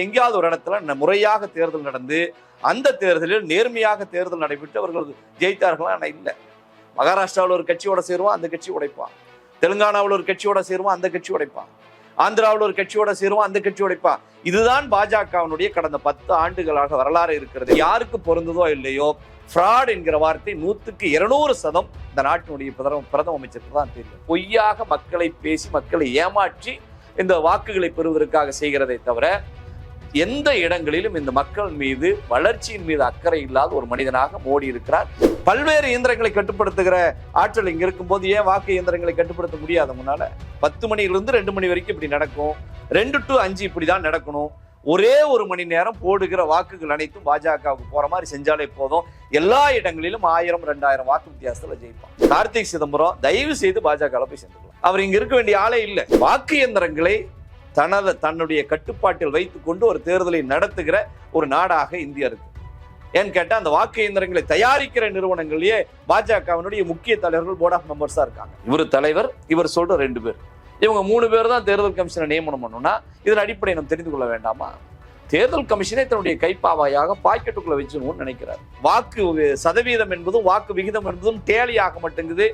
எங்கேயாவது ஒரு இடத்துல முறையாக தேர்தல் நடந்து அந்த தேர்தலில் நேர்மையாக தேர்தல் நடைபெற்று அவர்கள் ஜெயித்தார்களா? ஆனால் இல்லை. மகாராஷ்டிராவில் ஒரு கட்சியோட சேருவான் அந்த கட்சி உடைப்பான். தெலுங்கானாவில் ஒரு கட்சியோட சேருவான் அந்த கட்சி உடைப்பான். ஆந்திராவில் ஒரு கட்சியோட சேருவான் அந்த கட்சி உடைப்பான். இதுதான் பாஜகவினுடைய கடந்த பத்து ஆண்டுகளாக வரலாறு இருக்கிறது. யாருக்கு பொருந்ததோ இல்லையோ ஃப்ராட் என்கிற வார்த்தை நூத்துக்கு இருநூறு சதம் இந்த நாட்டினுடைய பிரதம பிரதம அமைச்சருக்கு தான் தெரியும். பொய்யாக மக்களை பேசி மக்களை ஏமாற்றி இந்த வாக்குகளை பெறுவதற்காக செய்கிறதை தவிர எந்த இடங்களிலும் இந்த மக்கள் மீது வளர்ச்சியின் மீது அக்கறை இல்லாத ஒரு மனிதனாக மோடி இருக்கிறார். பல்வேறு இயந்திரங்களை கட்டுப்படுத்துகிற ஆற்றல் இங்க இருக்கும்போது ஏன் வாக்கு இயந்திரங்களை கட்டுப்படுத்த முடியாத முன்னால? பத்து மணியிலிருந்து ரெண்டு மணி வரைக்கும் இப்படி நடக்கும். ரெண்டு டு அஞ்சு இப்படிதான் நடக்கணும். ஒரே ஒரு மணி நேரம் போடுகிற வாக்குகள் அனைத்தும் பாஜகவுக்கு போற மாதிரி செஞ்சாலே போதும். எல்லா இடங்களிலும் ஆயிரம் ரெண்டாயிரம் வாக்கு வித்தியாசத்துல ஜெயிப்பான் கார்த்திக் சிதம்பரம் தயவு செய்து பாஜக போய் சேர்ந்துக்கலாம். அவர் இங்க இருக்க வேண்டிய ஆளே இல்லை. வாக்கு இயந்திரங்களை தனது தன்னுடைய கட்டுப்பாட்டில் வைத்துக்கொண்டு ஒரு தேர்தலை நடத்துகிற ஒரு நாடாக இந்தியா இருக்கு. ஏன்னு கேட்டால் அந்த வாக்கு இயந்திரங்களை தயாரிக்கிற நிறுவனங்கள்லயே பாஜகவினுடைய முக்கிய தலைவர்கள் போர்ட் ஆஃப் மெம்பர்ஸாக இருக்காங்க. இவர் தலைவர் இவர் சொல்ற ரெண்டு பேர். இவங்க மூணு பேர் தான் தேர்தல் கமிஷனை நியமனம் பண்ணணும்னா இதன் அடிப்படையை நம்ம தெரிந்து கொள்ள வேண்டாமா? தேர்தல் கமிஷனை தன்னுடைய கைப்பாவையாக பாக்கெட்டுக்குள்ள வச்சிடணும்னு நினைக்கிறார். வாக்கு சதவீதம் என்பதும் வாக்கு விகிதம் என்பதும் டேலியாக மாட்டேங்குது.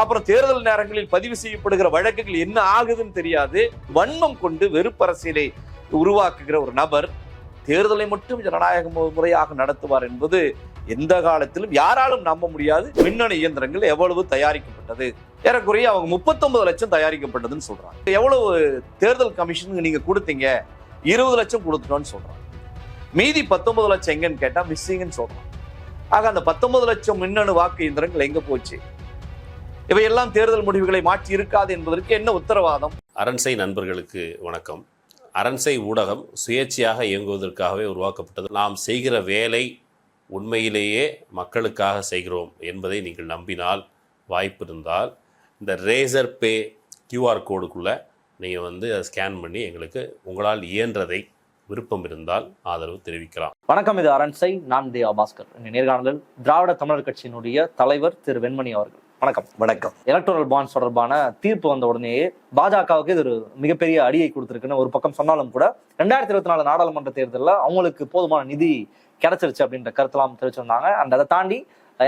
அப்புறம் தேர்தல் நேரங்களில் பதிவு செய்யப்படுகிற வழக்குகள் என்ன ஆகுதுன்னு தெரியாது. வன்மம் கொண்டு வெறுப்பரசியலை உருவாக்குகிற ஒரு நபர் தேர்தலை மட்டும் ஜனநாயக முறையாக நடத்துவார் என்பது எந்த காலத்திலும் யாராலும் நம்ப முடியாது. மின்னணு இயந்திரங்கள் எவ்வளவு தயாரிக்கப்பட்டது? ஏறக்குறைய அவங்க 39 லட்சம் தயாரிக்கப்பட்டதுன்னு சொல்றாங்க. எவ்வளவு தேர்தல் கமிஷனுக்கு நீங்க கொடுத்தீங்க? இருபது லட்சம் கொடுத்துட்டோம்னு சொல்றாங்க. மீதி 19 லட்சம் எங்கன்னு கேட்டா மிஸ்ஸிங்னு சொல்றாங்க. ஆக அந்த 19 லட்சம் மின்னணு வாக்கு இயந்திரங்கள் எங்க போச்சு? இவையெல்லாம் தேர்தல் முடிவுகளை மாற்றி இருக்காது என்பதற்கு என்ன உத்தரவாதம்? அரண்சை நண்பர்களுக்கு வணக்கம். அரண்சை ஊடகம் சுயேட்சையாக இயங்குவதற்காகவே உருவாக்கப்பட்டது. நாம் செய்கிற வேலை உண்மையிலேயே மக்களுக்காக செய்கிறோம் என்பதை நீங்கள் நம்பினால் வாய்ப்பு இருந்தால் இந்த ரேசர் பே கியூஆர் கோடுக்குள்ளே நீங்கள் வந்து அதை ஸ்கேன் பண்ணி எங்களுக்கு உங்களால் இயன்றதை விருப்பம் இருந்தால் ஆதரவு தெரிவிக்கலாம். வணக்கம் இது அரண்சை நான் தேவா பாஸ்கர். நேர்காணலில் திராவிட தமிழர் கட்சியினுடைய தலைவர் திரு வெண்மணி அவர்கள். வணக்கம். வணக்கம். எலக்டோரல் பாண்ட்ஸ் தொடர்பான தீர்ப்பு வந்த உடனேயே பாஜகவுக்கு இது ஒரு மிகப்பெரிய அடியை கொடுத்திருக்குன்னு ஒரு பக்கம் சொன்னாலும் கூட ரெண்டாயிரத்தி இருபத்தி நாலு நாடாளுமன்ற தேர்தலில் அவங்களுக்கு போதுமான நிதி கிடைச்சிருச்சு அப்படின்ற கருத்தெல்லாம் தெரிவிச்சிருந்தாங்க. அண்ட் அதை தாண்டி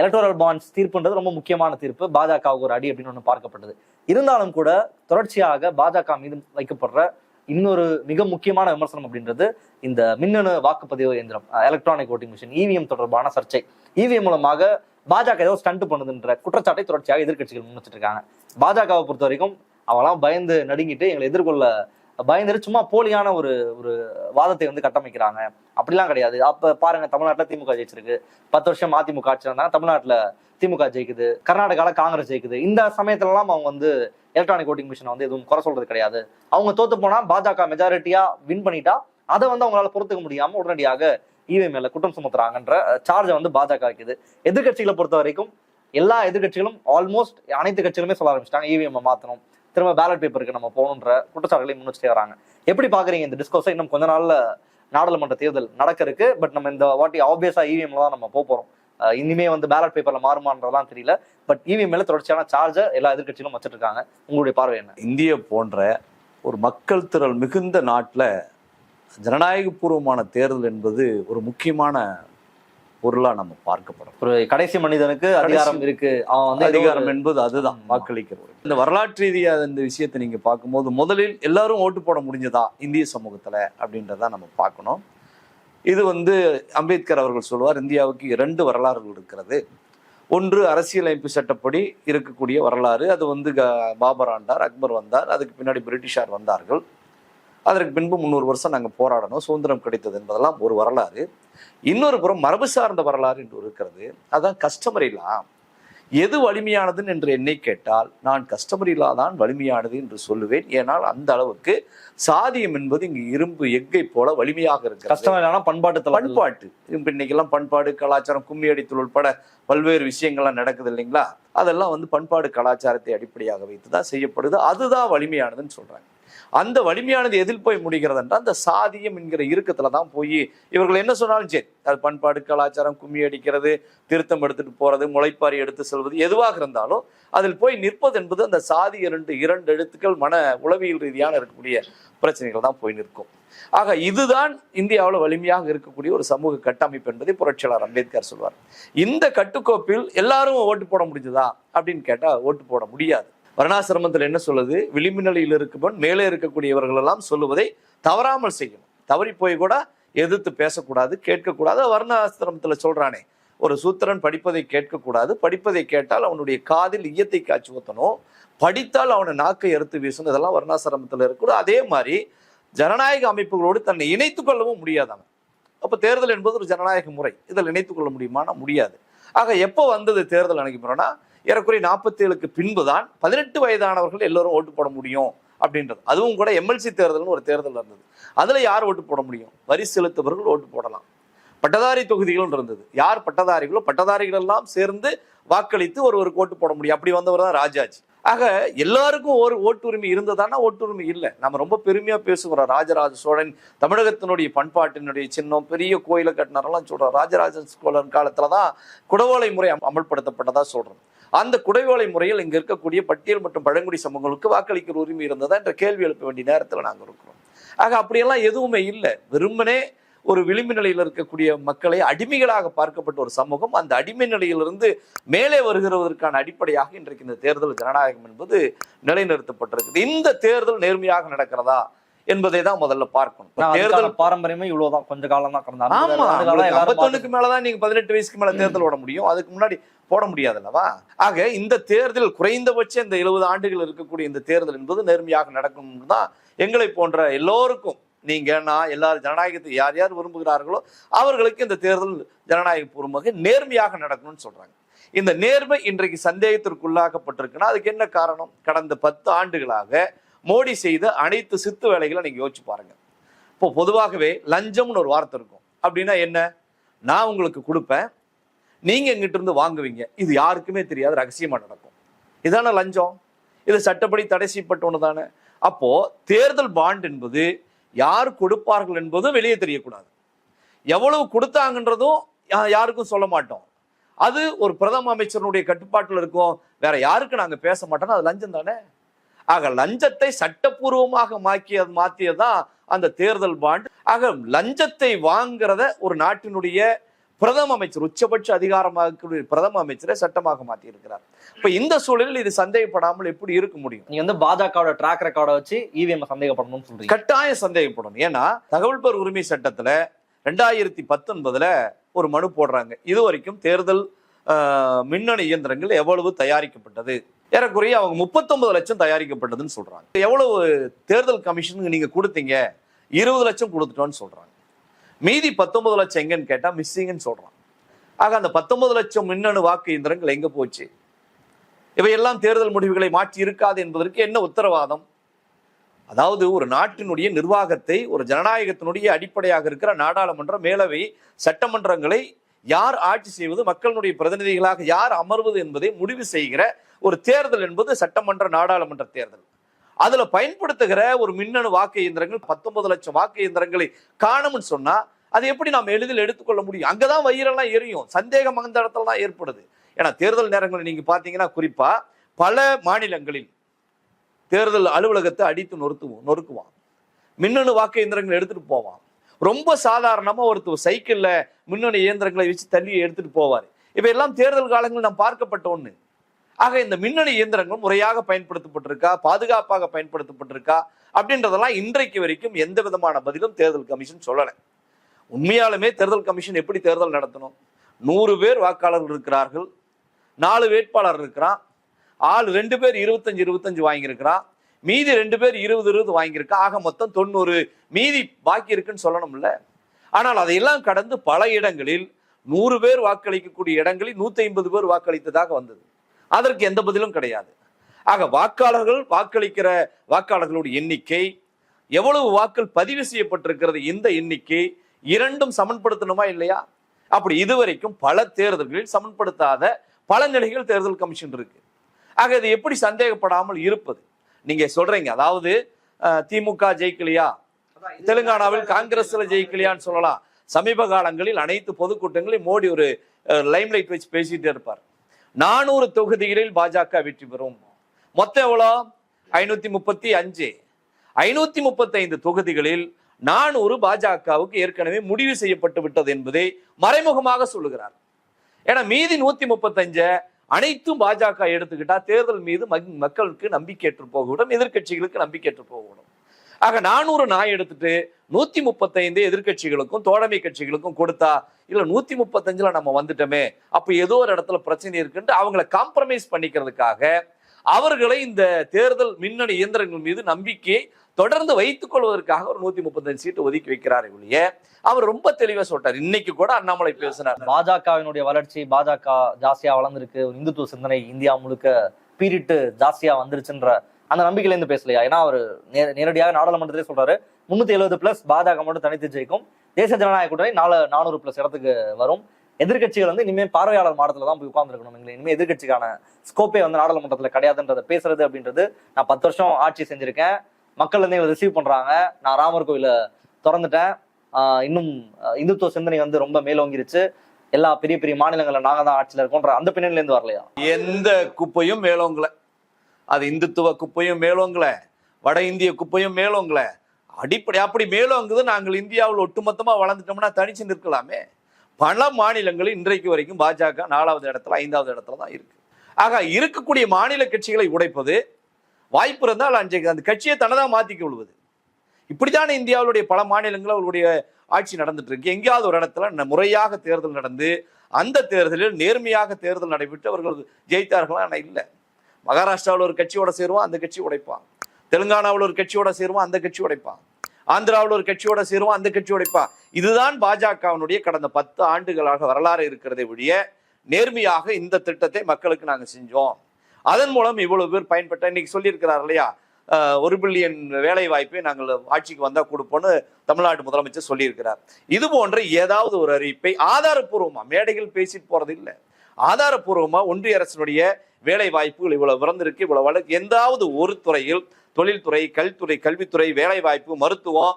எலக்டோரல் பாண்ட்ஸ் தீர்ப்புன்றது ரொம்ப முக்கியமான தீர்ப்பு. பாஜகவுக்கு ஒரு அடி அப்படின்னு ஒன்று பார்க்கப்பட்டது. இருந்தாலும் கூட தொடர்ச்சியாக பாஜக மீது வைக்கப்படுற இன்னொரு மிக முக்கியமான விமர்சனம் அப்படின்றது இந்த மின்னணு வாக்குப்பதிவு இயந்திரம் எலக்ட்ரானிக் ஓட்டிங் மிஷின் இவிஎம் தொடர்பான சர்ச்சை. இவிஎம் மூலமாக பாஜக ஏதோ ஸ்டண்ட் பண்ணுதுன்ற குற்றச்சாட்டை தொடர்ச்சியாக எதிர்கட்சிகள் முன்வச்சிட்டு இருக்காங்க பாஜகவை பொறுத்த வரைக்கும் அவங்களாம் பயந்து நடுங்கிட்டு எங்களை எதிர்கொள்ள பயந்துட்டு சும்மா போலியான ஒரு ஒரு வாதத்தை வந்து கட்டமைக்கிறாங்க. அப்படிலாம் கிடையாது. அப்ப பாருங்க தமிழ்நாட்டில் திமுக ஜெயிச்சிருக்கு. பத்து வருஷம் அதிமுக ஆட்சி இருந்தாங்க தமிழ்நாட்டில் திமுக ஜெயிக்குது. கர்நாடகாவில் காங்கிரஸ் ஜெயிக்குது. இந்த சமயத்துலலாம் அவங்க வந்து எலக்ட்ரானிக் ஓட்டிங் மிஷினை வந்து எதுவும் குறை சொல்றது கிடையாது. அவங்க தோத்து போனா பாஜக மெஜாரிட்டியா வின் பண்ணிட்டா அதை வந்து அவங்களால பொறுத்துக்க முடியாம உடனடியாக இவிஎம் மேல குற்றம் சுமத்துறாங்கன்ற சார்ஜை வந்து பாஜக வைக்குது. எதிர்க்கட்சிகளை பொறுத்த வரைக்கும் எல்லா எதிர்க்கட்சிகளும் ஆல்மோஸ்ட் அனைத்து கட்சிகளுமே சொல்ல ஆரம்பிச்சிட்டாங்க இவிஎம் மாத்தணும் திரும்ப பேலட் பேப்பருக்கு நம்ம போகணுன்ற குற்றச்சாட்டுகளை முன் வராங்க. எப்படி பாக்குறீங்க இந்த டிஸ்கோஸை இன்னும் கொஞ்ச நாள்ல நாடாளுமன்ற தேர்தல் நடக்க இருக்கு பட் நம்ம இந்த வாட்டி ஆப்வியஸா இவிஎம்ல தான் நம்ம போக போறோம். இனிமே வந்து பேலட் பேப்பர்ல மாறுமான்றதெல்லாம் தெரியல பட் இவிஎம் மேல தொடர்ச்சியான சார்ஜை எல்லா எதிர்கட்சிகளும் வச்சிட்டு இருக்காங்க. உங்களுடைய பார்வை என்ன? இந்திய போன்ற ஒரு மக்கள் திரள் மிகுந்த நாட்டில் ஜனநாயகபூர்வமான தேர்தல் என்பது ஒரு முக்கியமான பொருளா நம்ம பார்க்கப்படும். ஒரு கடைசி மனிதனுக்கு அதிகாரம் இருக்கு. அவன் வந்து அதிகாரம் என்பது அதுதான். வாக்களிக்கிறது. இந்த வரலாற்று ரீதியாக இந்த விஷயத்தை நீங்க பார்க்கும்போது முதலில் எல்லாரும் ஓட்டு போட முடிஞ்சதா? இந்திய சமூகத்துல அப்படின்றத நம்ம பார்க்கணும். இது வந்து அம்பேத்கர் அவர்கள் சொல்வார் இந்தியாவுக்கு இரண்டு வரலாறுகள் இருக்கிறது. ஒன்று அரசியலமைப்பு சட்டப்படி இருக்கக்கூடிய வரலாறு. அது வந்து பாபர் ஆண்டார் அக்பர் வந்தார். அதுக்கு பின்னாடி பிரிட்டிஷார் வந்தார்கள். அதற்கு பின்பு முந்நூறு வருஷம் நாங்கள் போராடணும் சுதந்திரம் கிடைத்தது என்பதெல்லாம் ஒரு வரலாறு. இன்னொரு புறம் மரபு சார்ந்த வரலாறு என்று இருக்கிறது. அதான் கஸ்டமரி லா எது வலிமையானதுன்னு என்று என்னை கேட்டால் நான் கஸ்டமரி லா தான் வலிமையானது என்று சொல்லுவேன். ஏனால் அந்த அளவுக்கு சாதியம் என்பது இங்கு இரும்பு எக்கை போல வலிமையாக இருக்கிறது. கஷ்டம் இல்லைன்னா பண்பாட்டு பண்பாட்டு. இப்ப இன்னைக்கெல்லாம் பண்பாடு கலாச்சாரம் கும்மி அடித்தல் உட்பட பல்வேறு விஷயங்கள்லாம் நடக்குது இல்லைங்களா? அதெல்லாம் வந்து பண்பாடு கலாச்சாரத்தை அடிப்படையாக வைத்து தான் செய்யப்படுது. அதுதான் வலிமையானதுன்னு சொல்றாங்க. அந்த வலிமையானது எதில் போய் முடிகிறது என்றால் அந்த சாதியம் என்கிற இறுக்கத்துல தான் போய் இவர்கள் என்ன சொன்னாலும் சரி அது பண்பாடு கலாச்சாரம் கும்மி அடிக்கிறது திருத்தம் எடுத்துட்டு போறது முளைப்பாரி எடுத்து செல்வது எதுவாக இருந்தாலும் அதில் போய் நிற்பது என்பது அந்த சாதி இரண்டு இரண்டு எழுத்துக்கள் மன உளவியல் ரீதியான இருக்கக்கூடிய பிரச்சனைகள் தான் போய் நிற்கும். ஆக இதுதான் இந்தியாவில் வலிமையாக இருக்கக்கூடிய ஒரு சமூக கட்டமைப்பு என்பதை புரட்சியாளர் அம்பேத்கர் சொல்வார். இந்த கட்டுக்கோப்பில் எல்லாரும் ஓட்டு போட முடிஞ்சதா அப்படின்னு கேட்டால் ஓட்டு போட முடியாது. வர்ணாசிரமத்தில் என்ன சொல்லுது? விளிம்பு நிலையில் மேலே இருக்கக்கூடியவர்கள் எல்லாம் சொல்லுவதை தவறாமல் செய்யணும். தவறி போய் கூட எதிர்த்து பேசக்கூடாது கேட்கக்கூடாது. வர்ணாசிரமத்தில் சொல்றானே. ஒரு சூத்திரன் படிப்பதை கேட்கக்கூடாது. படிப்பதை கேட்டால் அவனுடைய காதில் ஈயத்தை காய்ச்சி ஊத்தணும். படித்தால் அவனை நாக்கை எடுத்து வீசணும். இதெல்லாம் வர்ணாசிரமத்தில் இருக்கக்கூடாது அதே மாதிரி ஜனநாயக அமைப்புகளோடு தன்னை இணைத்து கொள்ளவும் முடியாது அவன். தேர்தல் என்பது ஒரு ஜனநாயக முறை. இதில் இணைத்துக்கொள்ள முடியுமானா? முடியாது. ஆக எப்போ வந்தது தேர்தல் அணுகிப்புறோம்னா ஏறக்குறைய நாற்பத்தி ஏழுக்கு பின்பு தான் பதினெட்டு வயதானவர்கள் எல்லோரும் ஓட்டு போட முடியும் அப்படின்றது. அதுவும் கூட எம்எல்சி தேர்தல்னு ஒரு தேர்தல் இருந்தது அதில் யார் ஓட்டு போட முடியும்? வரி செலுத்தவர்கள் ஓட்டு போடலாம். பட்டதாரி தொகுதிகள் இருந்தது. யார் பட்டதாரிகளோ பட்டதாரிகள் எல்லாம் சேர்ந்து வாக்களித்து ஒருவருக்கு ஓட்டு போட முடியும். அப்படி வந்தவர் தான் ராஜாஜி. ஆக எல்லாருக்கும் ஒரு ஓட்டுரிமை இருந்ததானா ஓட்டுரிமை இல்லை. நம்ம ரொம்ப பெருமையாக பேசுகிறோம். ராஜராஜ சோழன் தமிழகத்தினுடைய பண்பாட்டினுடைய சின்னம் பெரிய கோயிலை கட்டினாரெல்லாம் சொல்கிறோம் ராஜராஜ சோழன் காலத்தில் தான் குடவோலை முறை அம்- சொல்கிறோம் அந்த குடைவோலை முறையில் இங்க இருக்கக்கூடிய பட்டியல் மற்றும் பழங்குடி சமூகங்களுக்கு வாக்களிக்கிற உரிமை இருந்ததா என்ற கேள்வி எழுப்ப வேண்டிய நேரத்தில் நாங்க இருக்கிறோம். ஆக அப்படியெல்லாம் எதுவுமே இல்லை. வெறுமனே ஒரு விளிம்பு நிலையில் இருக்கக்கூடிய மக்களை அடிமைகளாக பார்க்கப்பட்ட ஒரு சமூகம் அந்த அடிமை நிலையிலிருந்து மேலே வருகிறதற்கான அடிப்படையாக இன்றைக்கு இந்த தேர்தல் ஜனநாயகம் என்பது நிலைநிறுத்தப்பட்டிருக்குது. இந்த தேர்தல் நேர்மையாக நடக்கிறதா? என்பதை தான் முதல்ல பார்க்கணும். தேர்தல் பாரம்பரியமே இவ்வளவுதான். கொஞ்ச காலம் தான் கடந்த ஆமா ஐம்பத்தொன்னுக்கு மேலதான் நீங்க பதினெட்டு வயசுக்கு மேல தேர்தல் ஓட முடியும். அதுக்கு முன்னாடி போட முடியாது அல்லவா ஆக இந்த தேர்தல் குறைந்தபட்சம் இந்த எழுபது ஆண்டுகள் இருக்கக்கூடிய இந்த தேர்தல் என்பது நேர்மையாக நடக்கணும்னு தான் எங்களை போன்ற எல்லோருக்கும் நீங்க நான் எல்லாரும் ஜனநாயகத்தை யார் யார் விரும்புகிறார்களோ அவர்களுக்கு இந்த தேர்தல் ஜனநாயக பூர்வமாக நேர்மையாக நடக்கணும்னு சொல்றாங்க. இந்த நேர்மை இன்றைக்கு சந்தேகத்திற்குள்ளாக்கப்பட்டிருக்குன்னா அதுக்கு என்ன காரணம்? கடந்த பத்து ஆண்டுகளாக மோடி செய்த அனைத்து சித்து வேலைகளை நீங்கள் யோசிச்சு பாருங்க. இப்போ பொதுவாகவே லஞ்சம்னு ஒரு வார்த்தை இருக்கும். அப்படின்னா என்ன? நான் உங்களுக்கு கொடுப்பேன் நீங்கள் எங்கிட்ட இருந்து வாங்குவீங்க. இது யாருக்குமே தெரியாது ரகசியமாக நடக்கும். இதான லஞ்சம்? இது சட்டப்படி தடை செய்யப்பட்ட ஒன்று தானே? அப்போது தேர்தல் பாண்ட் என்பது யார் கொடுப்பார்கள் என்பதும் வெளியே தெரியக்கூடாது. எவ்வளவு கொடுத்தாங்கன்றதும் யா- யாருக்கும் சொல்ல மாட்டோம். அது ஒரு பிரதம அமைச்சருடைய கட்டுப்பாட்டில் இருக்கும். வேற யாருக்கு நாங்கள் பேச மாட்டோம்னா அது லஞ்சம் தானே? ஆக லஞ்சத்தை சட்டப்பூர்வமாக மாக்கியது மாத்தியதுதான் அந்த தேர்தல் பாண்ட். ஆக லஞ்சத்தை வாங்குறத ஒரு நாட்டினுடைய பிரதம அமைச்சர் உச்சபட்ச அதிகாரமாக பிரதம அமைச்சரை சட்டமாக மாத்தி இருக்கிறார் இப்ப இந்த சூழலில் இது சந்தேகப்படாமல் எப்படி இருக்க முடியும்? நீங்க வந்து பாஜகவோட ட்ராக் ரெக்கார்டை வச்சு இவிஎம் சந்தேகப்படணும்னு சொல்றீங்க. கட்டாயம் சந்தேகப்படணும். ஏன்னா தகவல் பெற உரிமை சட்டத்துல ரெண்டாயிரத்தி பத்தொன்பதுல ஒரு மனு போடுறாங்க. இது வரைக்கும் தேர்தல் ஆஹ், மின்னணு இயந்திரங்கள் எவ்வளவு தயாரிக்கப்பட்டது? ஏறக்குறைய அவங்க முப்பத்தொன்பது லட்சம் தயாரிக்கப்பட்டதுன்னு சொல்றாங்க. எவ்வளவு தேர்தல் கமிஷனுக்கு நீங்க கொடுத்தீங்க? இருபது லட்சம் கொடுத்துட்டோம்னு சொல்றாங்க. மீதி பத்தொன்பது லட்சம் எங்கன்னு கேட்டா மிஸ்ஸிங்னு சொல்றாங்க. ஆக அந்த பத்தொன்பது லட்சம் மின்னணு வாக்கு இயந்திரங்கள் எங்க போச்சு? இவையெல்லாம் தேர்தல் முடிவுகளை மாற்றி இருக்காது என்பதற்கு என்ன உத்தரவாதம்? அதாவது ஒரு நாட்டினுடைய நிர்வாகத்தை ஒரு ஜனநாயகத்தினுடைய அடிப்படையாக இருக்கிற நாடாளுமன்ற மேலவை சட்டமன்றங்களை யார் ஆட்சி செய்வது மக்களுடைய பிரதிநிதிகளாக யார் அமர்வது என்பதை முடிவு செய்கிற ஒரு தேர்தல் என்பது சட்டமன்ற நாடாளுமன்ற தேர்தல். அதுல பயன்படுத்துகிற ஒரு மின்னணு வாக்கு இயந்திரங்கள் பத்தொன்பது லட்சம் வாக்கு இயந்திரங்களை காணும்னு சொன்னா அது எப்படி நாம் எளிதில் எடுத்துக்கொள்ள முடியும்? அங்கதான் வயிறெல்லாம் எரியும். சந்தேகம் அந்த இடத்துலலாம் ஏற்படுது. ஏன்னா தேர்தல் நேரங்களில் நீங்க பாத்தீங்கன்னா குறிப்பா பல மாநிலங்களில் தேர்தல் அலுவலகத்தை அடித்து நொறுத்துவோம் நொறுக்குவான். மின்னணு வாக்கு இயந்திரங்களை எடுத்துட்டு போவான். ரொம்ப சாதாரணமா ஒருத்தர் சைக்கிள்ல மின்னணு இயந்திரங்களை வச்சு தள்ளி எடுத்துட்டு போவார். இவையெல்லாம் தேர்தல் காலங்களில் நாம் பார்க்கப்பட்ட ஒன்று ஆக இந்த மின்னணு இயந்திரங்கள் முறையாக பயன்படுத்தப்பட்டிருக்கா? பாதுகாப்பாக பயன்படுத்தப்பட்டிருக்கா? அப்படின்றதெல்லாம் இன்றைக்கு வரைக்கும் எந்த விதமான பதிலும் தேர்தல் கமிஷன் சொல்லலை. உண்மையாலுமே தேர்தல் கமிஷன் எப்படி தேர்தல் நடத்தணும்? நூறு பேர் வாக்காளர்கள் இருக்கிறார்கள். நாலு வேட்பாளர் இருக்கிறான். ஆள் ரெண்டு பேர் இருபத்தஞ்சு இருபத்தஞ்சு வாங்கியிருக்கிறான். மீதி ரெண்டு பேர் இருபது இருபது வாங்கியிருக்கா? ஆக மொத்தம் தொண்ணூறு மீதி பாக்கி இருக்குன்னு சொல்லணும்ல. ஆனால் அதையெல்லாம் கடந்து பல இடங்களில் நூறு பேர் வாக்களிக்கக்கூடிய இடங்களில் நூத்தி ஐம்பது பேர் வாக்களித்ததாக வந்தது. அதற்கு எந்த பதிலும் கிடையாது. ஆக வாக்காளர்கள் வாக்களிக்கிற வாக்காளர்களுடைய எண்ணிக்கை எவ்வளவு வாக்கள் பதிவு செய்யப்பட்டிருக்கிறது இந்த எண்ணிக்கை இரண்டும் சமன்படுத்தணுமா இல்லையா? அப்படி இதுவரைக்கும் பல தேர்தல்களில் சமன்படுத்தாத பல நிலைகள் தேர்தல் கமிஷன் இருக்கு. ஆக இது எப்படி சந்தேகப்படாமல் இருப்பது? நீங்க சொல்றீங்க அதாவது திமுக ஜெயிக்கலையா? தெலுங்கானாவில் காங்கிரஸ்ல ஜெயிக்கலையான்னு சொல்லலாம். சமீப காலங்களில் அனைத்து பொதுக்கூட்டங்களில் மோடி ஒரு லைம்லைட் வச்சு பேசிட்டே இருப்பார். நானூறு தொகுதிகளில் பாஜக வெற்றி பெறும். மொத்தம் எவ்வளோ? ஐநூத்தி முப்பத்தி அஞ்சு. ஐநூத்தி முப்பத்தைந்து தொகுதிகளில் நானூறு பாஜகவுக்கு ஏற்கனவே முடிவு செய்யப்பட்டு விட்டது என்பதை மறைமுகமாக சொல்லுகிறார். ஏன்னா மீதி நூத்தி முப்பத்தஞ்ச அனைத்தும் பாஜக எடுத்துக்கிட்டா தேர்தல் மீது மக்களுக்கு நம்பிக்கையற்று போகவிடும் எதிர்க்கட்சிகளுக்கு நம்பிக்கையற்று போகவிடும் ஆக நானூறு நாய் எடுத்துட்டு நூத்தி முப்பத்தைந்து எதிர்கட்சிகளுக்கும் தோழமை கட்சிகளுக்கும் கொடுத்தா இல்ல நூத்தி முப்பத்தஞ்சுல நம்ம வந்துட்டோமே அப்ப ஏதோ ஒரு இடத்துல பிரச்சனை இருக்குன்ட்டு அவங்கள காம்ப்ரமைஸ் பண்ணிக்கிறதுக்காக அவர்களை இந்த தேர்தல் மின்னணு இயந்திரங்கள் மீது நம்பிக்கையை தொடர்ந்து வைத்துக் கொள்வதற்காக ஒரு நூத்தி முப்பத்தஞ்சு சீட்டு ஒதுக்கி வைக்கிறார் ஒழிய அவர் ரொம்ப தெளிவா சொல்றாரு இன்னைக்கு கூட அண்ணாமலை பேசினார். பாஜகவினுடைய வளர்ச்சி பாஜக ஜாஸ்தியா வளர்ந்துருக்கு. இந்துத்துவ சிந்தனை இந்தியா முழுக்க பீரிட்டு ஜாஸ்தியா வந்துருச்சுன்ற அந்த நம்பிக்கையிலேருந்து பேசலையா? ஏன்னா அவர் நே- நேரடியாக நாடாளுமன்றத்திலே சொல்றாரு முன்னூத்தி எழுபது பிளஸ் பாஜக மட்டும் தனித்து ஜெயிக்கும். தேசிய ஜனநாயக கூட்டணி நாலு நானூறு பிளஸ் இடத்துக்கு வரும். எதிர்க்கட்சிகள் வந்து இனிமேல் பார்வையாளர் மாடத்துல தான் போய் உட்கார்ந்துருக்கணும். எங்களை இனிமேல் எதிர்கட்சிக்கான ஸ்கோப்பே வந்து நாடாளுமன்றத்தில் கிடையாதுன்றத பேசுறது அப்படின்றது நான் பத்து வருஷம் ஆட்சி செஞ்சிருக்கேன். மக்கள் வந்து எங்களை ரிசீவ் பண்றாங்க. நான் ராமர் கோயில திறந்துட்டேன். இன்னும் இந்துத்துவ சிந்தனை வந்து ரொம்ப மேலோங்கிருச்சு. எல்லா பெரிய பெரிய மாநிலங்களில் நாங்க தான் ஆட்சியில் இருக்கோன்ற அந்த பின்னணியிலேருந்து வரலையா? எந்த குப்பையும் மேலோங்கலை. அது இந்துத்துவ குப்பையும் மேலோங்கல வட இந்திய குப்பையும் மேலோங்கல. அடிப்படை அப்படி மேலோங்குது நாங்கள் இந்தியாவில் ஒட்டுமொத்தமாக வளர்ந்துட்டோம்னா தனிச்சு நிற்கலாமே. பல மாநிலங்களில் இன்றைக்கு வரைக்கும் பாஜக நாலாவது இடத்துல ஐந்தாவது இடத்துல தான் இருக்கு. ஆக இருக்கக்கூடிய மாநில கட்சிகளை உடைப்பது வாய்ப்பு இருந்தால் அன்றைக்கு அந்த கட்சியை தனதாக மாற்றிக்க கொள்வது இப்படித்தானே இந்தியாவுடைய பல மாநிலங்களில் அவர்களுடைய ஆட்சி நடந்துட்டு இருக்கு. எங்கேயாவது ஒரு இடத்துல முறையாக தேர்தல் நடந்து அந்த தேர்தலில் நேர்மையாக தேர்தல் நடைபெற்று அவர்கள் ஜெயித்தார்களா? ஆனால் இல்லை. மகாராஷ்டிராவில் ஒரு கட்சியோட சேருவான் அந்த கட்சி உடைப்பான். தெலுங்கானாவில் ஒரு கட்சியோட சேருவான் அந்த கட்சி உடைப்பான். ஆந்திராவில் ஒரு கட்சியோட சேருவான் அந்த கட்சி உடைப்பான். இதுதான் பாஜகவினுடைய கடந்த பத்து ஆண்டுகளாக வரலாறு இருக்கிறதை ஒழிய நேர்மையாக இந்த திட்டத்தை மக்களுக்கு நாங்கள் செஞ்சோம். அதன் மூலம் இவ்வளவு பேர் பயன்பட்ட இன்னைக்கு சொல்லியிருக்கிறார் இல்லையா? ஒரு பில்லியன் வேலை வாய்ப்பை நாங்கள் ஆட்சிக்கு வந்தா கொடுப்போம்னு தமிழ்நாட்டு முதலமைச்சர் சொல்லியிருக்கிறார். இது போன்ற ஏதாவது ஒரு அறிவிப்பை ஆதாரப்பூர்வமாக மேடைகள் பேசிட்டு போறது இல்லை ஆதாரப்பூர்வமாக ஒன்றிய அரசினுடைய வேலை வாய்ப்புகள் இவ்வளவு விறந்திருக்கு இவ்வளவு வள எந்தாவது ஒரு துறையில் தொழில்துறை கல்வித்துறை கல்வித்துறை வேலை வாய்ப்பு மருத்துவம்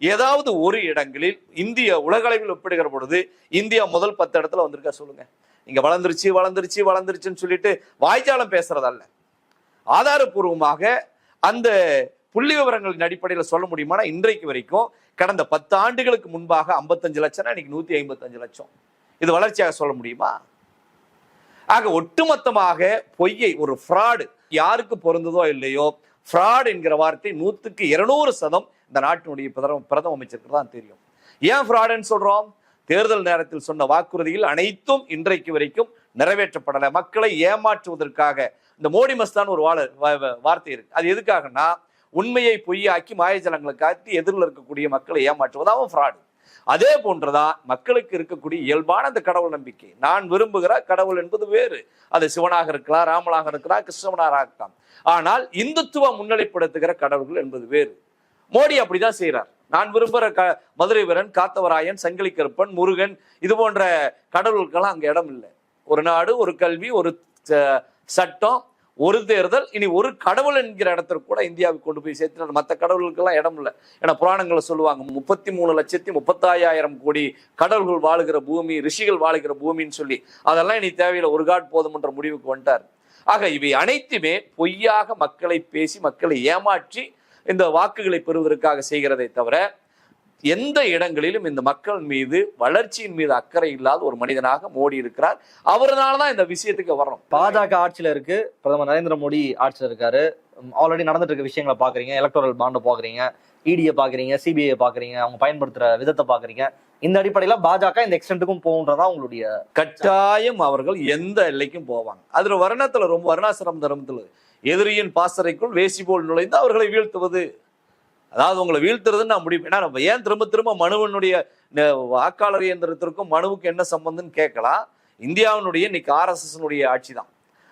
ஏதாவது ஒரு இடங்களில் இந்திய உலகளவில் ஒப்பிடுகிற பொழுது இந்தியா முதல் பத்து இடத்துல வந்திருக்கா சொல்லுங்க. இங்க வளர்ந்துருச்சு வளர்ந்துருச்சு வளர்ந்துருச்சுன்னு சொல்லிட்டு வாய்ச்சாலம் பேசுறதல்ல. ஆதாரப்பூர்வமாக அந்த புள்ளி விவரங்களின் அடிப்படையில் சொல்ல முடியுமானா இன்றைக்கு வரைக்கும் கடந்த பத்து ஆண்டுகளுக்கு முன்பாக 55 லட்சம்னா இன்னைக்கு நூத்தி ஐம்பத்தஞ்சு லட்சம். இது வளர்ச்சியாக சொல்ல முடியுமா? ஆக ஒட்டுமொத்தமாக பொய்யை ஒரு ஃப்ராடு யாருக்கு பொருந்ததோ இல்லையோ ஃப்ராட் என்கிற வார்த்தை நூத்துக்கு இருநூறு சதம் இந்த நாட்டினுடைய பிரதம பிரதம அமைச்சருக்கு தான் தெரியும். ஏன் ஃப்ராடுன்னு சொல்றோம்? தேர்தல் நேரத்தில் சொன்ன வாக்குறுதியில் அனைத்தும் இன்றைக்கு வரைக்கும் நிறைவேற்றப்படலை. மக்களை ஏமாற்றுவதற்காக. இந்த மோடி மஸ்தான் ஒரு வாழ வார்த்தை இருக்கு. அது எதுக்காகன்னா உண்மையை பொய்யாக்கி மாயஜலங்களை காட்டி எதிரில் இருக்கக்கூடிய மக்களை ஏமாற்றுவது அவன் ஃப்ராடு அதே போன்றுதான் மக்களுக்கு இருக்கக்கூடிய இயல்பான அந்த கடவுள் நம்பிக்கை. நான் விரும்புகிற கடவுள் என்பது வேறு. அது சிவனாக இருக்கலாம் ராமனாக இருக்கலாம் கிருஷ்ணவனாக இருக்கலாம். ஆனால் இந்துத்துவ முன்னிலைப்படுத்துகிற கடவுள்கள் என்பது வேறு. மோடி அப்படிதான் செய்கிறார் நான் விரும்புகிற க மதுரை வீரன் காத்தவராயன் சங்கிலி கருப்பன் முருகன் இது போன்ற கடவுளுக்கெல்லாம் அங்க இடம் இல்லை. ஒரு நாடு ஒரு கல்வி ஒரு ச- சட்டம் ஒரு தேர்தல் இனி ஒரு கடவுள் என்கிற இடத்திற்கு கூட இந்தியாவுக்கு கொண்டு போய் சேர்த்தினார் மற்ற கடவுளுக்கெல்லாம் இடம் இல்லை. ஏன்னா புராணங்களை சொல்லுவாங்க முப்பத்தி மூணு லட்சத்தி முப்பத்தாயிரம் கோடி கடவுள்கள் வாழுகிற பூமி ரிஷிகள் வாழுகிற பூமின்னு சொல்லி. அதெல்லாம் இனி தேவையில்லை. ஒரு காட் போதும்ன்ற முடிவுக்கு வந்துட்டார். ஆக இவை அனைத்துமே பொய்யாக மக்களை பேசி மக்களை ஏமாற்றி இந்த வாக்குகளை பெறுவதற்காக செய்கிறதை தவிர எந்த இடங்களிலும் இந்த மக்கள் மீது வளர்ச்சியின் மீது அக்கறை இல்லாத ஒரு மனிதனாக மோடி இருக்கிறார். அவர்னால தான் இந்த விஷயத்துக்கு வர்றோம் பாஜக ஆட்சியில இருக்கு. பிரதமர் நரேந்திர மோடி ஆட்சியில இருக்காரு. ஆல்ரெடி நடந்துட்டு இருக்க விஷயங்களை பாக்குறீங்க. எலக்டோரல் பாண்டை பாக்குறீங்க. இடியை பாக்குறீங்க. சிபிஐ பாக்குறீங்க. அவங்க பயன்படுத்துற விதத்தை பாக்குறீங்க. இந்த அடிப்படையில பாஜக இந்த எக்ஸ்டென்ட்டுக்கும் போகுன்றதா உங்களுடைய கட்டாயம் அவர்கள் எந்த எல்லைக்கும் போவாங்க. அதுல வர்ணத்துல ரொம்ப வர்ணாசிரம் தர்மத்துல எதிரியின் பாசறைக்குள் வேசி போல் நுழைந்து அவர்களை வீழ்த்துவது அதாவது உங்களை வீழ்த்துறதுன்னு நான் முடிவு ஏன்னா நம்ம ஏன் திரும்ப திரும்ப மனுவனுடைய ந- வாக்காளர் இயந்திரத்திற்கும் மனுவுக்கு என்ன சம்பந்தம்னு கேட்கலாம். இந்தியாவினுடைய இன்னைக்கு ஆர்எஸ்எஸ்னுடைய ஆட்சி தான்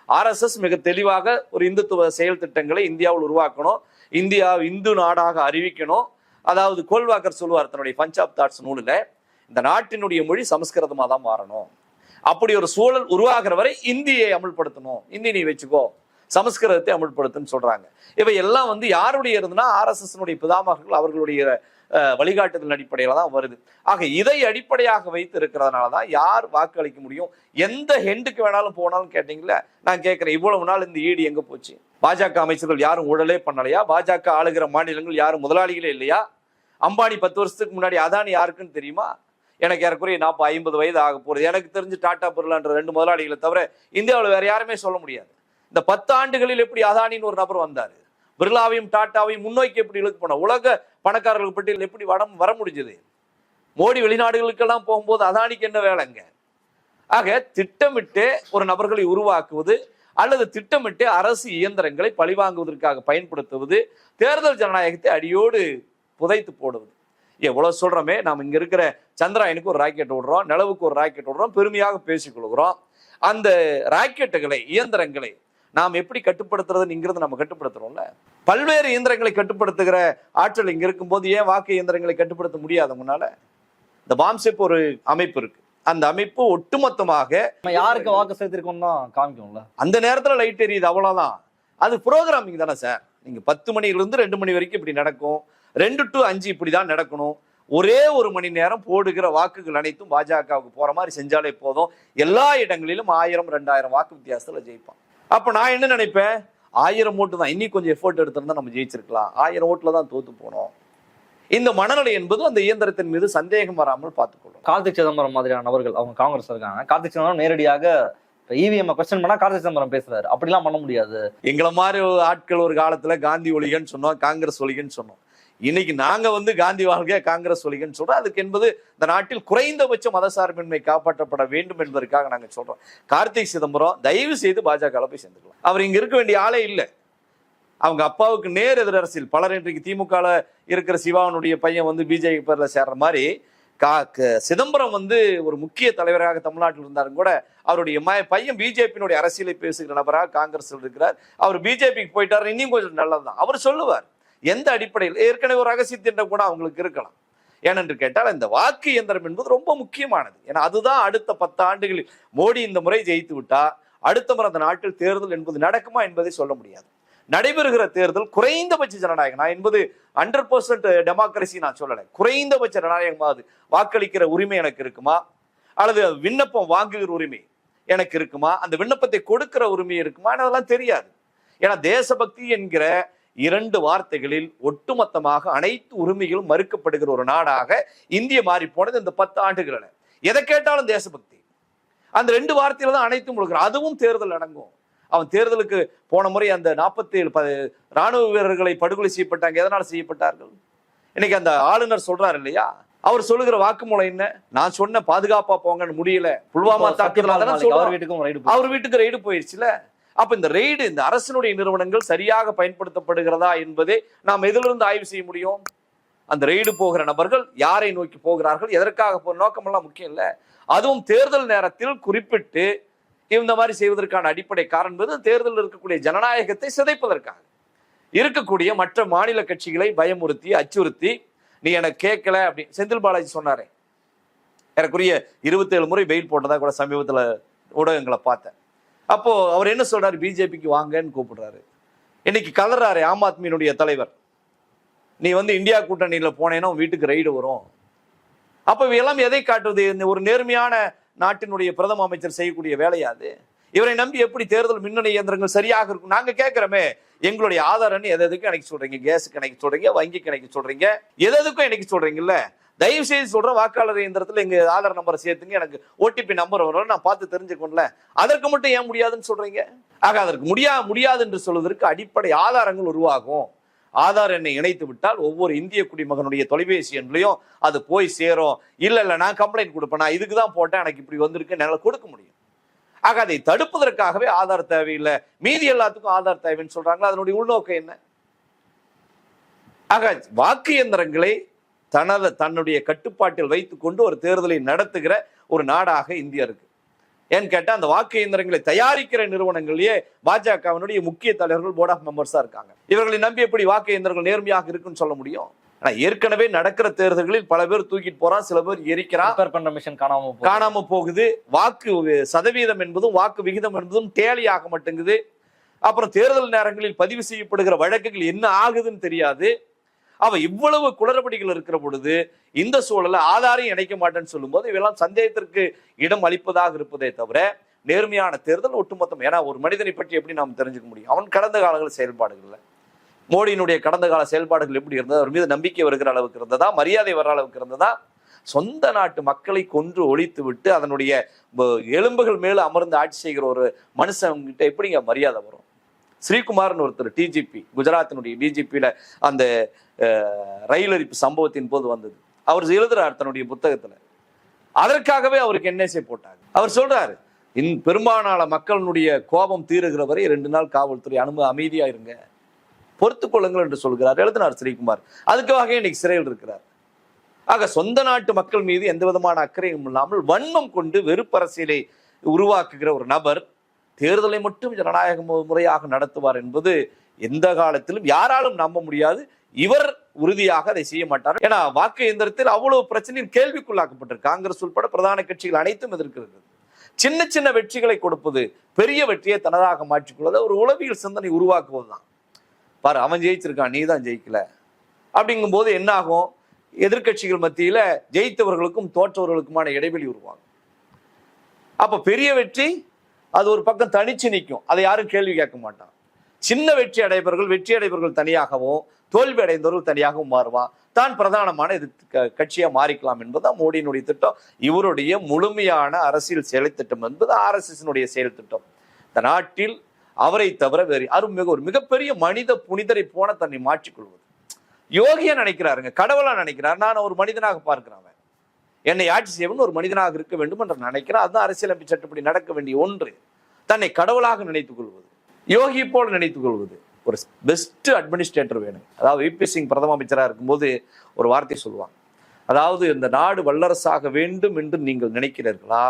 ஆர்எஸ்எஸ் மிக தெளிவாக ஒரு இந்துத்துவ செயல் திட்டங்களை இந்தியாவில் உருவாக்கணும். இந்தியா இந்து நாடாக அறிவிக்கணும். அதாவது கோல்வாக்கர் சொல்லுவார் தன்னுடைய பஞ்சாப் தாட்ஸ் நூலில் இந்த நாட்டினுடைய மொழி சமஸ்கிருதமாக தான் மாறணும். அப்படி ஒரு சூழல் உருவாகிற வரை இந்தியை அமல்படுத்தணும். இந்தி நீ வச்சுக்கோ. சமஸ்கிருதத்தை அமுல்படுத்துன்னு சொல்றாங்க. இவை எல்லாம் வந்து யாருடைய இருந்துன்னா ஆர்எஸ்எஸ்னுடைய பிதாமகர்கள் அவர்களுடைய வழிகாட்டுதல் அடிப்படையில் தான் வருது. ஆக இதை அடிப்படையாக வைத்து இருக்கிறதுனால தான் யார் வாக்களிக்க முடியும்? எந்த ஹெண்டுக்கு வேணாலும் போனாலும் கேட்டீங்களே நான் கேட்குறேன் இவ்வளவு நாள் இந்த ஈடு எங்கே போச்சு? பாஜக அமைச்சர்கள் யாரும் ஊழலே பண்ணலையா? பாஜக ஆளுகிற மாநிலங்கள் யாரும் முதலாளிகளே இல்லையா? அம்பானி பத்து வருஷத்துக்கு முன்னாடி அதானி யாருக்குன்னு தெரியுமா? எனக்கு ஏறக்குறைய நாற்பது ஐம்பது வயது ஆக போகிறது எனக்கு தெரிஞ்சு டாடா பிர்லான்ற ரெண்டு முதலாளிகளை தவிர இந்தியாவில் வேற யாருமே சொல்ல முடியாது. இந்த பத்து ஆண்டுகளில் எப்படி அதானின்னு ஒரு நபர் வந்தார். பிர்லாவையும் டாட்டாவையும் முன்னோக்கி எப்படி இழுக்கு போன உலக பணக்காரர்கள் பட்டியல் எப்படி வடம் வர முடிஞ்சது? மோடி வெளிநாடுகளுக்கெல்லாம் போகும்போது அதானிக்கு என்ன வேலைங்க ஆக திட்டமிட்டு ஒரு நபர்களை உருவாக்குவது அல்லது திட்டமிட்டு அரசு இயந்திரங்களை பழிவாங்குவதற்காக பயன்படுத்துவது தேர்தல் ஜனநாயகத்தை அடியோடு புதைத்து போடுவது. எவ்வளவு சொல்றோமே நாம் இங்க இருக்கிற சந்திராயனுக்கு ஒரு ராக்கெட் விடுறோம் நிலவுக்கு ஒரு ராக்கெட் விடுறோம் பெருமையாக பேசிக் கொள்கிறோம். அந்த ராக்கெட்டுகளை இயந்திரங்களை நாம் எப்படி கட்டுப்படுத்துறதுங்கிறது நம்ம கட்டுப்படுத்துறோம்ல. பல்வேறு இயந்திரங்களை கட்டுப்படுத்துகிற ஆற்றல் இங்க இருக்கும்போது ஏன் வாக்கு இயந்திரங்களை கட்டுப்படுத்த முடியாத முன்னால? இந்த பாம்செப் ஒரு அமைப்பு இருக்கு. அந்த அமைப்பு ஒட்டுமொத்தமாக யாருக்கு வாக்கு செலுத்திருக்கோம் தான் காமிக்கும்ல. அந்த நேரத்துல லைட் எரியுது அவ்வளவுதான். அது ப்ரோக்ராமிங் தானே சார். நீங்க பத்து மணிலிருந்து ரெண்டு மணி வரைக்கும் இப்படி நடக்கும். ரெண்டு டு அஞ்சு இப்படிதான் நடக்கணும். ஒரே ஒரு மணி நேரம் போடுகிற வாக்குகள் அனைத்தும் பாஜகவுக்கு போற மாதிரி செஞ்சாலே போதும். எல்லா இடங்களிலும் ஆயிரம் ரெண்டாயிரம் வாக்கு வித்தியாசத்துல ஜெயிப்பான். அப்ப நான் என்ன நினைப்பேன்? ஆயிரம் ஓட்டு தான். இன்னி கொஞ்சம் எஃபோர்ட் எடுத்திருந்தா நம்ம ஜெயிச்சிருக்கலாம். ஆயிரம் ஓட்டுல தான் தோத்து போனோம். இந்த மனநிலை என்பது அந்த இயந்திரத்தின் மீது சந்தேகம் வராமல் பார்த்துக்கொள்ளும். கார்த்திக் சிதம்பரம் மாதிரியான நபர்கள் அவங்க காங்கிரஸ் இருக்காங்க. கார்த்திக் சிதம்பரம் நேரடியாக இவிஎம் கொஸ்டின் பண்ணா கார்த்திக் சிதம்பரம் பேசுறாரு. அப்படிலாம் பண்ண முடியாது. எங்களை மாதிரி ஆட்கள் ஒரு காலத்துல காந்தி ஒழிகன்னு சொன்னோம் காங்கிரஸ் ஒழிகன்னு சொன்னோம். இன்னைக்கு நாங்க வந்து காந்தி வாழ்க காங்கிரஸ் ஒழிகன்னு சொல்றோம். அதுக்கு என்பது இந்த நாட்டில் குறைந்தபட்ச மதசார்பின்மை காப்பாற்றப்பட வேண்டும் என்பதற்காக நாங்க சொல்றோம். கார்த்திக் சிதம்பரம் தயவு செய்து பாஜக போய் சேர்ந்துக்கலாம். அவர் இங்க இருக்க வேண்டிய ஆளே இல்லை. அவங்க அப்பாவுக்கு நேர் எதிர் அரசியல் பலர் இன்றைக்கு திமுக இருக்கிற சிவாவனுடைய பையன் வந்து பிஜேபி பேர்ல சேர்ற மாதிரி கா க- சிதம்பரம் வந்து ஒரு முக்கிய தலைவராக தமிழ்நாட்டில் இருந்தாலும் கூட அவருடைய ம- பையன் பிஜேபியினுடைய அரசியலை பேசுகிற நபராக காங்கிரஸ் இருக்கிறார். அவர் பிஜேபிக்கு போயிட்டார் இன்னும் கொஞ்சம் நல்லதுதான். அவர் சொல்லுவார். எந்த அடிப்படையில்? ஏற்கனவே ஒரு ரகசிய திட்டம் கூட அவங்களுக்கு இருக்கலாம். ஏனென்று கேட்டால் இந்த வாக்கு இயந்திரம் என்பது ரொம்ப முக்கியமானது. ஏன்னா அதுதான் அடுத்த பத்து ஆண்டுகளில் மோடி இந்த முறை ஜெயித்து விட்டா அடுத்த முறை அந்த நாட்டில் தேர்தல் என்பது நடக்குமா என்பதை சொல்ல முடியாது. நடைபெறுகிற தேர்தல் குறைந்தபட்ச ஜனநாயகம் நான் என்பது ஹண்ட்ரட் பர்சன்ட் டெமோக்ரஸி நான் சொல்லலை. குறைந்தபட்ச ஜனநாயகமாவது வாக்களிக்கிற உரிமை எனக்கு இருக்குமா? அல்லது விண்ணப்பம் வாங்குகிற உரிமை எனக்கு இருக்குமா? அந்த விண்ணப்பத்தை கொடுக்கிற உரிமை இருக்குமா? அதெல்லாம் தெரியாது. ஏன்னா தேசபக்தி என்கிற இரண்டு வார்த்தைகளில் ஒட்டுமொத்தமாக அனைத்து உரிமைகளும் மறுக்கப்படுகிற ஒரு நாடாக இந்திய மாறி போனது இந்த பத்து ஆண்டுகளில். எதை கேட்டாலும் தேசபக்தி. அந்த ரெண்டு வார்த்தையில தான் அனைத்தும் முழுக்கிறான் அதுவும் தேர்தல் அடங்கும். அவன் தேர்தலுக்கு போன முறை அந்த நாற்பத்தி ஏழு ராணுவ வீரர்களை படுகொலை செய்யப்பட்டாங்க. எதனால் செய்யப்பட்டார்கள்? இன்னைக்கு அந்த ஆளுநர் சொல்றாரு இல்லையா? அவர் சொல்லுகிற வாக்குமூலம் என்ன? நான் சொன்ன பாதுகாப்பா போங்கன்னு முடியல. புல்வாமா தாக்குதல் அவர் ரைடு வீட்டுக்கு ரெய்டு போயிடுச்சுல. அப்ப இந்த ரெய்டு இந்த அரசினுடைய நிறுவனங்கள் சரியாக பயன்படுத்தப்படுகிறதா என்பதை நாம் எதிலிருந்து ஆய்வு செய்ய முடியும்? அந்த ரெய்டு போகிற நபர்கள் யாரை நோக்கி போகிறார்கள்? எதற்காக போ நோக்கமெல்லாம் முக்கியம் இல்ல. அதுவும் தேர்தல் நேரத்தில் குறிப்பிட்டு இந்த மாதிரி செய்வதற்கான அடிப்படை காரணம் என்பது தேர்தலில் இருக்கக்கூடிய ஜனநாயகத்தை சிதைப்பதற்காக. இருக்கக்கூடிய மற்ற மாநில கட்சிகளை பயமுறுத்தி அச்சுறுத்தி நீ எனக்கு கேட்கல அப்படின்னு செந்தில் பாலாஜி சொன்னாரே. எனக்குரிய இருபத்தேழு முறை வெயில் போட்டதா கூட சமீபத்தில் ஊடகங்களை பார்த்தேன். அப்போ அவர் என்ன சொல்றாரு? பிஜேபிக்கு வாங்கன்னு கூப்பிடுறாரு. இன்னைக்கு கலர்றாரு ஆம் ஆத்மியினுடைய தலைவர். நீ வந்து இந்தியா கூட்டணியில போனேன்னா வீட்டுக்கு ரைடு வரும். அப்ப எல்லாம் எதை காட்டுவது? இந்த ஒரு நேர்மையான நாட்டினுடைய பிரதம அமைச்சர் செய்யக்கூடிய வேலையாது இவரை நம்பி எப்படி தேர்தல் மின்னணு இயந்திரங்கள் சரியாக இருக்கும்? நாங்க கேட்கிறோமே எங்களுடைய ஆதாரன்னு எது எதுக்கும் எனக்கு சொல்றீங்க? கேஸுக்கு எனக்கு சொல்றீங்க? வங்கிக்கு எனக்கு சொல்றீங்க? எது எதுக்கும் எனக்கு சொல்றீங்கல்ல? தயவு செய்து சொல்ற வாக்காளர் இயந்திரத்தில் எங்க ஆதார் நம்பரை சேர்த்துங்க. எனக்கு ஓடிபி நம்பர் வரும் நான் பார்த்து தெரிஞ்சுக்கணும்ல. அதற்கு மட்டும் ஏன் முடியாதுன்னு சொல்றீங்க? ஆக அதற்கு முடியா முடியாது என்று சொல்வதற்கு அடிப்படை ஆதாரங்கள் உருவாகும். ஆதார் எண்ணை இணைத்து விட்டால் ஒவ்வொரு இந்திய குடிமகனுடைய தொலைபேசி எண்லையும் அது போய் சேரும். இல்லை இல்லை நான் கம்ப்ளைண்ட் கொடுப்பேன். நான் இதுக்கு தான் போட்டேன். எனக்கு இப்படி வந்திருக்கு. என்னால் கொடுக்க முடியும். ஆக அதை தடுப்பதற்காகவே ஆதார் தேவையில்லை. மீதி எல்லாத்துக்கும் ஆதார் தேவைன்னு சொல்றாங்களா அதனுடைய உள்நோக்கம் என்ன? ஆக வாக்கு இயந்திரங்களை தனது தன்னுடைய கட்டுப்பாட்டில் வைத்துக் கொண்டு ஒரு தேர்தலை நடத்துகிற ஒரு நாடாக இந்தியா இருக்கு. ஏன்னு கேட்டா அந்த வாக்கு இயந்திரங்களை தயாரிக்கிற நிறுவனங்களிலேயே பாஜகவினுடைய முக்கிய தலைவர்கள் போர்ட் ஆஃப் மெம்பர்ஸா இருக்காங்க. இவர்களை நம்பி எப்படி வாக்கு இயந்திரங்கள் நேர்மையாக இருக்குன்னு சொல்ல முடியும்? ஆனா ஏற்கனவே நடக்கிற தேர்தல்களில் பல பேர் தூக்கிட்டு போறான் சில பேர் எரிக்கிறான். காணாம போகுது. காணாம போகுது. வாக்கு சதவீதம் என்பதும் வாக்கு விகிதம் என்பதும் டேலியாக மாட்டேங்குது. அப்புறம் தேர்தல் நேரங்களில் பதிவு செய்யப்படுகிற வழக்குகள் என்ன ஆகுதுன்னு தெரியாது. அவ இவ்வளவு குளறுபடிகள் இருக்கிற பொழுது இந்த சூழலை ஆதாரையும் இணைக்க மாட்டேன்னு சொல்லும்போது இவெல்லாம் சந்தேகத்திற்கு இடம் அளிப்பதாக இருப்பதே தவிர நேர்மையான தேர்தல் ஒட்டுமொத்தம். ஏன்னா ஒரு மனிதனை பற்றி எப்படி நாம் தெரிஞ்சுக்க முடியும்? அவன் கடந்த காலங்கள் செயல்பாடுகள்ல மோடியினுடைய கடந்த கால செயல்பாடுகள் எப்படி இருந்தது? அவர் மீது நம்பிக்கை வருகிற அளவுக்கு இருந்ததா? மரியாதை வர அளவுக்கு இருந்ததா? சொந்த நாட்டு மக்களை கொன்று ஒழித்து விட்டு அதனுடைய எலும்புகள் மேல அமர்ந்து ஆட்சி செய்கிற ஒரு மனுஷன் கிட்ட எப்படிங்க மரியாதை வரும்? ஸ்ரீகுமார்னு ஒருத்தர் டிஜிபி குஜராத்தினுடைய டிஜிபியில் அந்த ரயில் அரிப்பு சம்பவத்தின் போது வந்தது. அவர் எழுதுறார் தன்னுடைய புத்தகத்தில். அதற்காகவே அவருக்கு என்எஸ்ஏ போட்டாங்க. அவர் சொல்றாரு இன் பெரும்பாலான மக்களினுடைய கோபம் தீருகிற வரை ரெண்டு நாள் காவல்துறை அனுமதி அமைதியா இருங்க. பொறுத்து கொள்ளுங்கள் என்று சொல்கிறார் எழுதினார் ஸ்ரீகுமார். அதுக்காக இன்னைக்கு சிறையில் இருக்கிறார். ஆக சொந்த நாட்டு மக்கள் மீது எந்த விதமான அக்கறையும் இல்லாமல் வன்மம் கொண்டு வெறுப்பரசியலை உருவாக்குகிற ஒரு நபர் தேர்தலை மட்டும் ஜனநாயக முறையாக நடத்துவார் என்பது எந்த காலத்திலும் யாராலும் நம்ப முடியாது. இவர் உறுதியாக அதை செய்ய மாட்டார். ஏன்னா வாக்கு இயந்திரத்தில் அவ்வளவு பிரச்சனையும் கேள்விக்குள்ளாக்கப்பட்டிருக்கு. காங்கிரஸ் உட்பட பிரதான கட்சிகள் அனைத்தும் எதிர்க்கிறது. சின்ன சின்ன வெற்றிகளை கொடுப்பது பெரிய வெற்றியை தனதாக மாற்றிக்கொள்வது ஒரு உளவியல் சிந்தனை உருவாக்குவதுதான். பாரு அவன் ஜெயிச்சிருக்கான் நீ தான் ஜெயிக்கல. அப்படிங்கும்போது என்ன ஆகும் எதிர்க்கட்சிகள் மத்தியில ஜெயித்தவர்களுக்கும் தோற்றவர்களுக்குமான இடைவெளி உருவாகும். அப்ப பெரிய வெற்றி அது ஒரு பக்கம் தனிச்சு நிற்கும் அதை யாரும் கேள்வி கேட்க மாட்டான். சின்ன வெற்றி அடைபவர்கள் வெற்றி அடைபவர்கள் தனியாகவும் தோல்வி அடைந்தவர்கள் தனியாகவும் மாறுவான் தான் பிரதானமான இது க- கட்சியா மாறிக்கலாம் என்பதுதான் மோடியினுடைய திட்டம். இவருடைய முழுமையான அரசியல் செயல் திட்டம் என்பது ஆர்எஸ்எஸ்னுடைய செயல் திட்டம். இந்த நாட்டில் அவரை தவிர வேறு யாரும் மிக ஒரு மிகப்பெரிய மனித புனிதரை போன தன்னை மாற்றிக்கொள்வது யோகியா நினைக்கிறாருங்க கடவுளா நினைக்கிறார். நான் ஒரு மனிதனாக பார்க்கிறேன் என்னை ஆட்சி செய்வன் ஒரு மனிதனாக இருக்க வேண்டும் என்று நினைக்கிறேன். அதுதான் அரசியலமைப்பு சட்டப்படி நடக்க வேண்டிய ஒன்று. தன்னை கடவுளாக நினைத்துக் கொள்வது யோகி போல் நினைத்துக் கொள்வது. ஒரு பெஸ்ட் அட்மினிஸ்ட்ரேட்டர் வேணும். அதாவது விபி சிங் பிரதம அமைச்சராக இருக்கும்போது ஒரு வார்த்தை சொல்லுவாங்க. அதாவது இந்த நாடு வல்லரசாக வேண்டும் என்று நீங்கள் நினைக்கிறீர்களா?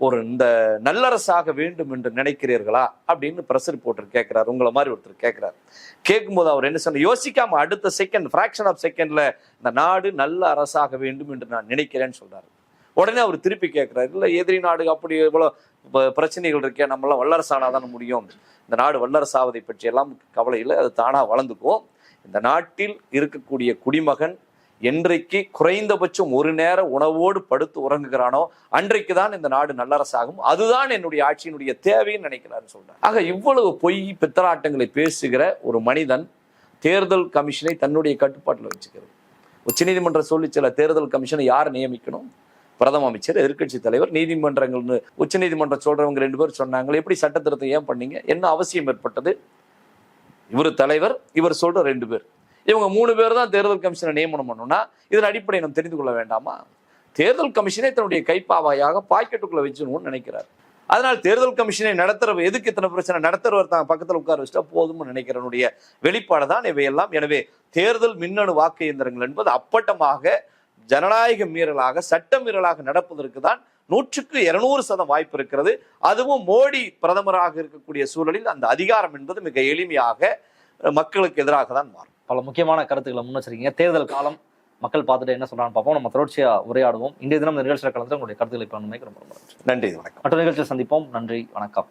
ஒரு இந்த நல்லரசாக வேண்டும் என்று நினைக்கிறீர்களா அப்படின்னு பிரஸ் ரிப்போர்ட்டர் கேட்கிறார் உங்களை மாதிரி ஒருத்தர் கேட்கிறார் கேட்கும்போது அவர் என்ன சொன்ன யோசிக்காம அடுத்த செகண்ட் ஃபிராக்ஷன் ஆஃப் செகண்ட்ல இந்த நாடு நல்ல அரசாக வேண்டும் என்று நான் நினைக்கிறேன்னு சொல்றாரு. உடனே அவர் திருப்பி கேட்கிறார் இல்லை எதிரி நாடு அப்படி இவ்வளோ ப- பிரச்சனைகள் இருக்கே நம்மளாம் வல்லரசானாதானே முடியும். இந்த நாடு வல்லரசாவதை பற்றி எல்லாம் கவலை இல்லை அது தானாக வளர்ந்துக்கும். இந்த நாட்டில் இருக்கக்கூடிய குடிமகன் என்றைக்கு குறைந்தபட்சம் ஒரு நேர உணவோடு படுத்து உறங்குகிறானோ அன்றைக்கு தான் இந்த நாடு நல்லரசாகும். அதுதான் என்னுடைய ஆட்சியினுடைய தேவைன்னு நினைக்கிறாருன்னு சொல்றாரு. ஆக இவ்வளவு பொய் பித்தராட்டங்களை பேசுகிற ஒரு மனிதன் தேர்தல் கமிஷனை தன்னுடைய கட்டுப்பாட்டில் வச்சுக்கிறது உச்சநீதிமன்றம் சொல்லி சில தேர்தல் கமிஷனை யார் நியமிக்கணும்? பிரதம அமைச்சர் எதிர்க்கட்சி தலைவர் நீதிமன்றங்கள்னு உச்சநீதிமன்றம் சொல்றவங்க ரெண்டு பேர் சொன்னாங்க எப்படி சட்டத்திருத்தம் ஏன் பண்ணீங்க? என்ன அவசியம் ஏற்பட்டது? இவர் தலைவர் இவர் சொல்ற ரெண்டு பேர். இவங்க மூணு பேர் தான் தேர்தல் கமிஷனை நியமனம் பண்ணணும்னா இதன் அடிப்படையை நம்ம தெரிந்து கொள்ள வேண்டாமா? தேர்தல் கமிஷனை தன்னுடைய கைப்பாவையாக பாக்கெட்டுக்குள்ள வச்சுணும்னு நினைக்கிறார். அதனால் தேர்தல் கமிஷனை நடத்துற எதுக்கு இத்தனை பிரச்சனை நடத்துறவர் தான் பக்கத்துல உட்கார வச்சுட்டா போதும்னு நினைக்கிறனுடைய வெளிப்பாடு தான் இவையெல்லாம். எனவே தேர்தல் மின்னணு வாக்கு இயந்திரங்கள் என்பது அப்பட்டமாக ஜனநாயக மீறலாக சட்ட மீறலாக நடப்பதற்கு தான் நூற்றுக்கு இருநூறு சதம் வாய்ப்பு இருக்கிறது. அதுவும் மோடி பிரதமராக இருக்கக்கூடிய சூழலில் அந்த அதிகாரம் என்பது மிக எளிமையாக மக்களுக்கு எதிராக தான் மாறும். பல முக்கியமான கருத்துக்களை முன் வச்சிருக்கீங்க தேர்தல் காலம் மக்கள் பார்த்துட்டு என்ன சொல்றான்னு பார்ப்போம். நம்ம தொடர்ச்சியா உரையாடுவோம். இன்றைய தினம் இந்த நிகழ்ச்சியில் கலந்து உங்களுடைய கருத்துக்களை இப்போ ரொம்ப நன்றி வணக்கம். மற்ற நிகழ்ச்சியில் சந்திப்போம். நன்றி வணக்கம்.